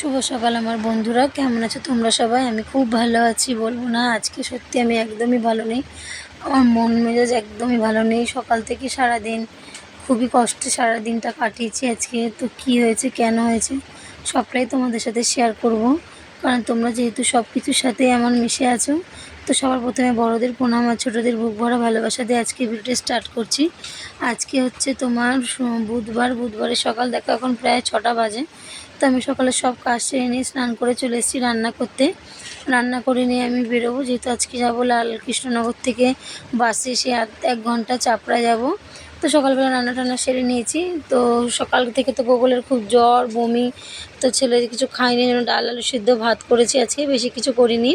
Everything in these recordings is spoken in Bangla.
শুভ সকাল আমার বন্ধুরা। কেমন আছো তোমরা সবাই? আমি খুব ভালো আছি, বলব না। আজকে সত্যি আমি একদমই ভালো নেই। আমার মন মেজাজ একদমই ভালো নেই। সকাল থেকে সারা দিন খুবই কষ্টে সারা দিনটা কাটিয়েছি আজকে। তো কি হয়েছে, কেন হয়েছে, সবটাই তোমাদের সাথে শেয়ার করব। কারণ তোমরা যেহেতু সব কিছুর সাথেই আমার মিশে আছো, তো সবার প্রথমে বড়দের প্রণাম আর ছোটোদের বুক ভরা ভালোবাসা দিয়ে আজকে ভিডিওটা স্টার্ট করছি। আজকে হচ্ছে তোমার বুধবার, বুধবারের সকাল দেখো, এখন প্রায় ছটা বাজে। তো আমি সকালে সব কাজ সেরে নিয়ে স্নান করে চলে এসেছি রান্না করতে। রান্না করে নিয়ে আমি বেরোবো, যেহেতু আজকে যাব লাল কৃষ্ণনগর থেকে বাসে আধ এক ঘণ্টা চাপড়া যাব। তো সকালবেলা রান্না টান্না সেরে নিয়েছি। তো সকাল থেকে তো গোগলের খুব জ্বর, বমি, তো ছেলে কিছু খাইনি যেন ডাল, আলু সিদ্ধ, ভাত করেছি আজকে, বেশি কিছু করিনি।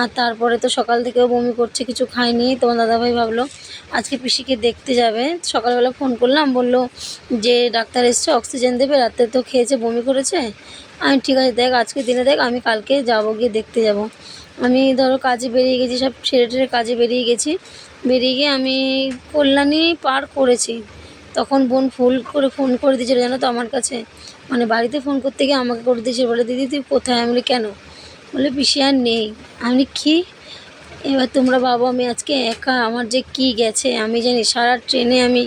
আর তারপরে তো সকাল থেকেও বমি করছে, কিছু খাইনি তোমার দাদাভাই ভাবলো, আজকে পিসিকে দেখতে যাবে। সকালবেলা ফোন করলাম, বলল যে, ডাক্তার এসছে, অক্সিজেন দেবে, রাতে তো খেয়েছে, বমি করেছে। আমি, ঠিক আছে, দেখ, আজকে দিনে দেখ, আমি কালকে যাব, গিয়ে দেখতে যাব। আমি ধরো কাজে বেরিয়ে গেছি, সব ছেড়ে টেরে কাজে বেরিয়ে গেছি। বেরিয়ে গিয়ে আমি কল্যাণী পার করেছি। তখন বোন ফুল করে ফোন করে দিয়েছিল, জানো তো আমার কাছে। মানে বাড়িতে ফোন করতে গিয়ে আমাকে করে দিয়েছিল, বলে, দিদি, তুই কোথায়? আমি কেন? বলে, পিসি আর নেই। আমি কি? এবার তোমরা বাবা আমি আজকে একা, আমার যে কি গেছে, আমি জানি, সারা ট্রেনে আমি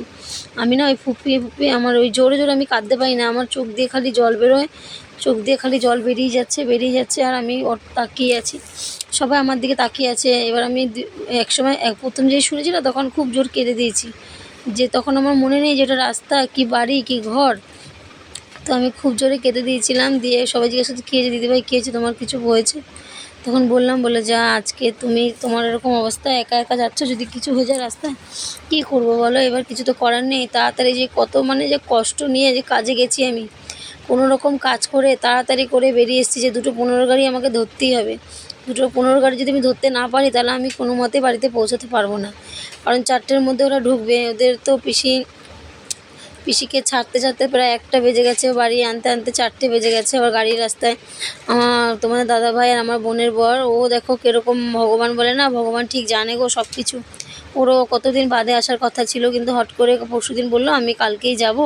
আমি না ওই ফুপিয়ে ফুপিয়ে, আমার ওই জোরে জোরে আমি কাঁদতে পারি না, আমার চোখ দিয়ে খালি জল বেরোয়, চোখ দিয়ে খালি জল বেরিয়ে যাচ্ছে বেরিয়ে যাচ্ছে, আর আমি তাকিয়ে আছি। সবাই আমার দিকে তাকিয়ে আছে। এবার আমি একসময় এক প্রথম যেই শুনেছি না তখন খুব জোর কেঁদে দিয়েছি। যে তখন আমার মনে নেই যে এটা রাস্তা, কি বাড়ি, কি ঘর। তো আমি খুব জোরে কেঁদে দিয়েছিলাম, দিয়ে সবাই জিজ্ঞেস করছে, কী হয়েছে দিদিভাই? কী হয়েছে? তোমার কিছু হয়েছে? তখন বললাম বলে যা, আজকে তুমি তোমার এরকম অবস্থা, একা একা যাচ্ছ, যদি কিছু হয়ে যায় রাস্তায়, কী করব বলো? এবার কিছু তো করার নেই। তাড়াতাড়ি যে কত মানে যে কষ্ট নিয়ে যে কাজে গেছি আমি, কোনো রকম কাজ করে তাড়াতাড়ি করে বেরিয়ে এসেছি যে দুটো পনেরো গাড়ি আমাকে ধরতেই হবে। দুটো পনেরো গাড়ি যদি আমি ধরতে না পারি, তাহলে আমি কোনো মতে বাড়িতে পৌঁছাতে পারব না। কারণ চারটের মধ্যে ওরা ঢুকবে, ওদের তো পিসি, পিসিকে ছাড়তে ছাড়তে প্রায় একটা বেজে গেছে। বাড়ি আনতে আনতে চারটে বেজে গেছে। আবার গাড়ির রাস্তায় আমার, তোমাদের দাদা ভাই আর আমার বোনের বর, ও দেখো কীরকম ভগবান বলে না, ভগবান ঠিক জানে গো সব কিছু ওরও কতদিন বাদে আসার কথা ছিল, কিন্তু হট করে পরশুদিন বলল, আমি কালকেই যাব,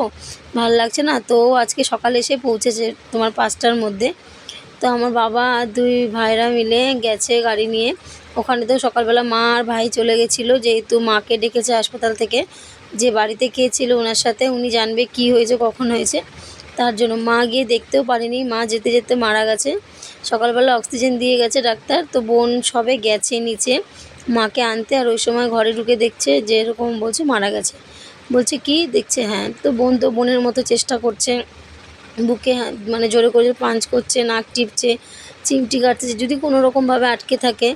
ভালো লাগছে না। তো আজকে সকালে এসে পৌঁছেছে তোমার পাঁচটার মধ্যে। তো আমার বাবা আর দুই ভাইরা মিলে গেছে গাড়ি নিয়ে। ওখানে তো সকালবেলা মা আর ভাই চলে গেছিল, যেহেতু মাকে ডেকেছে হাসপাতাল থেকে। যে বাড়িতে কে ছিল ওনার সাথে, উনি জানবে কি হয়েছে, কখন হয়েছে। তার জন্য মা গিয়ে দেখতেও পারেনি, মা যেতে যেতে মারা গেছে। সকালবেলা অক্সিজেন দিয়ে গেছে ডাক্তার, তো বোন সবে গেছে নিচে। মাকে আনতে আর ওই সময় ঘরে ঢুকে দেখছে যে এরকম বলছে মারা গেছে। বলছে কি? দেখছে হ্যাঁ তো বোন তো বোনের মতো চেষ্টা করছে। বুকে মানে জোরে করে পাঞ্চ করছে, নাক টিপছে, চিমটি কাটছে যদি কোনো রকমভাবে আটকে থাকে,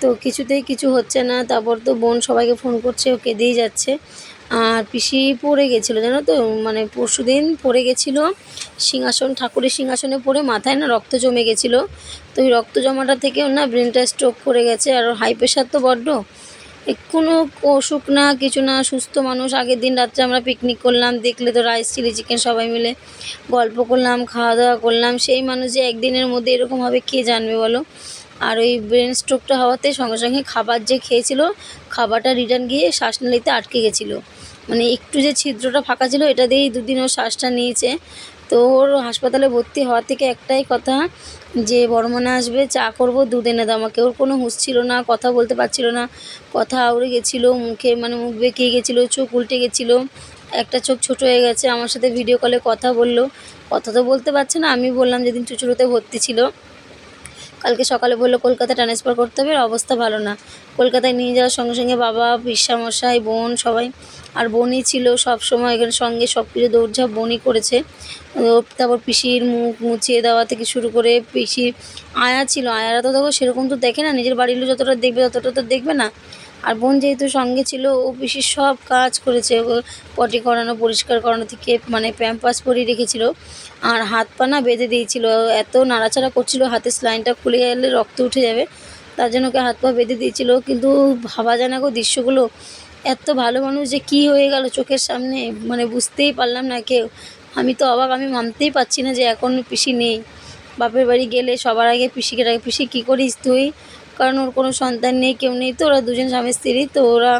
তো কিছুতেই কিছু হচ্ছে না। তারপর তো বোন সবাইকে ফোন করছে, ও কেঁদেই যাচ্ছে। আর পিসি পড়ে গেছিল, জানো তো? মানে পরশু দিন পড়ে গেছিল, সিংহাসন, ঠাকুরের সিংহাসনে পড়ে মাথায় না রক্ত জমে গেছিল। তো ওই রক্ত জমাটা থেকে ওর না ব্রেনটা স্ট্রোক করে গেছে, আর হাই প্রেশার তো বড্ড। কোনো অসুখ না, কিছু না, সুস্থ মানুষ। আগের দিন রাত্রে আমরা পিকনিক করলাম, দেখলে তো রাইস চিলি চিকেন সবাই মিলে গল্প করলাম খাওয়া দাওয়া করলাম। সেই মানুষ যে একদিনের মধ্যে এরকম হবে, কে জানবে বলো? আর ওই ব্রেন স্ট্রোকটা হওয়াতে সঙ্গে সঙ্গে খাবার যে খেয়েছিল, খাবারটা রিটার্ন গিয়ে শ্বাসনালীতে আটকে গেছিল। মানে একটু যে ছিদ্রটা ফাঁকা ছিল, এটা দিয়েই দুদিন ও শ্বাসটা নিয়েছে। তো ওর হাসপাতালে ভর্তি হওয়ার থেকে একটাই কথা যে বর্মনে আসবে, চা করব দুদিনে দাও আমাকে। ওর কোনো হুঁশ ছিল না, কথা বলতে পারছিল না, কথা আউড়ে গেছিল, মুখে মানে মুখ বেঁকিয়ে গেছিল, চোখ উল্টে গেছিল। একটা চোখ ছোট হয়ে গেছে, আমার সাথে ভিডিও কলে কথা বলল। কথা তো বলতে পারছে না, আমি বললাম যেদিন চুচুড়োতে ভর্তি ছিল। কালকে সকালে বলল কলকাতা ট্রান্সফার করতে হবে অবস্থা ভালো না। কলকাতায় নিয়ে যাওয়ার সঙ্গে সঙ্গে বাবা পিসামশাই বোন সবাই, আর বোনই ছিল সব সময় এখানে সঙ্গে সব কিছু দৌড়ঝাঁপ বোনই করেছে। তারপর পিসির মুখ মুছিয়ে দেওয়া থেকে শুরু করে পিসির আয়া ছিল। আয়ারা তো দেখো সেরকম তো দেখে না, নিজের বাড়ির লোক যতটা দেখবে ততটা তো দেখবে না। আর বোন যেহেতু সঙ্গে ছিল, ও পিসির সব কাজ করেছে। পটি করানো, পরিষ্কার করানো থেকে মানে প্যাম্পাস পরিয়ে রেখেছিল। আর হাত পা না বেঁধে দিয়েছিল। এত নাড়াচাড়া করছিল হাতের স্লাইনটা খুলে গেলে রক্ত উঠে যাবে। তার জন্য ওকে হাত পা বেঁধে দিয়েছিল। কিন্তু ভাবা যায় না গো দৃশ্যগুলো। এত ভালো মানুষ যে কি হয়ে গেল চোখের সামনে? মানে বুঝতেই পারলাম না কেউ। আমি তো অবাক, আমি মানতেই পারছি না যে এখন পিসি নেই। বাপের বাড়ি গেলে সবার আগে পিসিকে পিসি, কী করিস তুই? কারণ ওর কোনো সন্তান নেই, কেউ নেই, তো ওরা দুজন স্বামী স্ত্রী, তো ওরা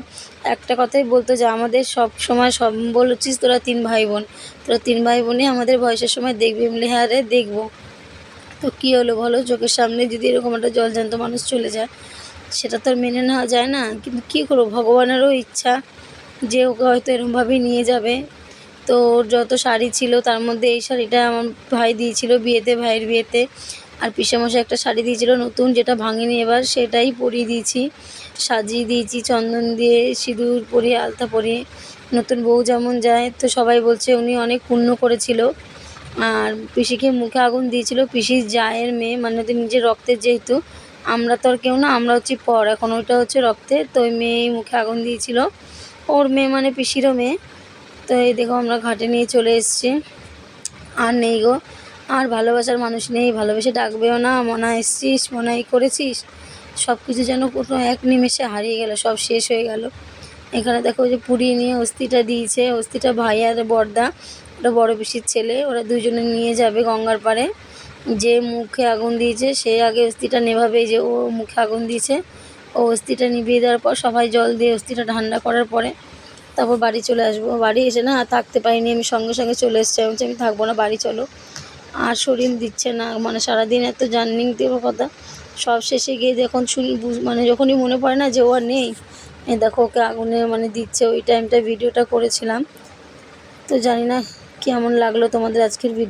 একটা কথাই বলতো যে আমাদের সব সময় সব বলেছিস তোরা তিন ভাই বোন তোরা তিন ভাই বোনই আমাদের বয়সের সময় দেখবি। বলে হ্যাঁ রে, দেখব। তো কী হলো বলো, চোখের সামনে যদি এরকম একটা জলজ্যান্ত মানুষ চলে যায়, সেটা তো মেনে নেওয়া যায় না। কিন্তু কী করব, ভগবানেরও ইচ্ছা যে ওকে হয়তো এরকমভাবেই নিয়ে যাবে। তো ওর যত শাড়ি ছিল, তার মধ্যে এই শাড়িটা আমার ভাই দিয়েছিল বিয়েতে, ভাইয়ের বিয়েতে। আর পিসেমশাই একটা শাড়ি দিয়েছিল নতুন, যেটা ভাঙেনি এবার, সেটাই পরিয়ে দিয়েছি। সাজিয়ে দিয়েছি, চন্দন দিয়ে, সিঁদুর পরিয়ে, আলতা পরিয়ে। নতুন বউ যেমন যায়, তো সবাই বলছে উনি অনেক পুণ্য করেছিল। আর পিসিকে মুখে আগুন দিয়েছিল পিসির জায়ের মেয়ে মানে ওদের নিজের রক্তের যেহেতু, আমরা তো আর কেউ না, আমরা হচ্ছি পর। এখন ওইটা হচ্ছে রক্তের, তো ওই মেয়েই মুখে আগুন দিয়েছিল। ওর মেয়ে মানে পিসিরও মেয়ে। তো এই দেখো, আমরা ঘাটে নিয়ে চলে এসেছি। আর নেই গো আর ভালোবাসার মানুষ নেই, ভালোবেসে ডাকবেও না, মনা এসছিস মনা করেছিস। সব কিছু যেন কোনো এক নিমেষে হারিয়ে গেল, সব শেষ হয়ে গেল। এখানে দেখো যে পুড়িয়ে নিয়ে অস্থিটা দিয়েছে, অস্থিটা ভাই আর বর্দা, ওটা বড় পিসির ছেলে, ওরা দুজনে নিয়ে যাবে গঙ্গার পাড়ে। যে মুখে আগুন দিয়েছে, সে আগে অস্থিটা নেভাবে, যে ও মুখে আগুন দিয়েছে, ও অস্থিটা নিভিয়ে দেওয়ার পর সবাই জল দিয়ে অস্থিটা ঠান্ডা করার পরে তারপর বাড়ি চলে আসব। বাড়ি এসে না থাকতে পারিনি, আমি সঙ্গে সঙ্গে চলে এসেছি। আমি আমি থাকব না, বাড়ি চলো। আর শরীর দিচ্ছে না। মানে সারাদিন এত জার্নিং দেওয়ার কথা। সব শেষে গিয়ে যখন শুনি মানে যখনই মনে পড়ে না যে ও আর নেই দেখো ওকে আগুনে মানে দিচ্ছে। ওই টাইমটা ভিডিওটা করেছিলাম। তো জানি না কেমন লাগল তোমাদের আজকের ভিডিও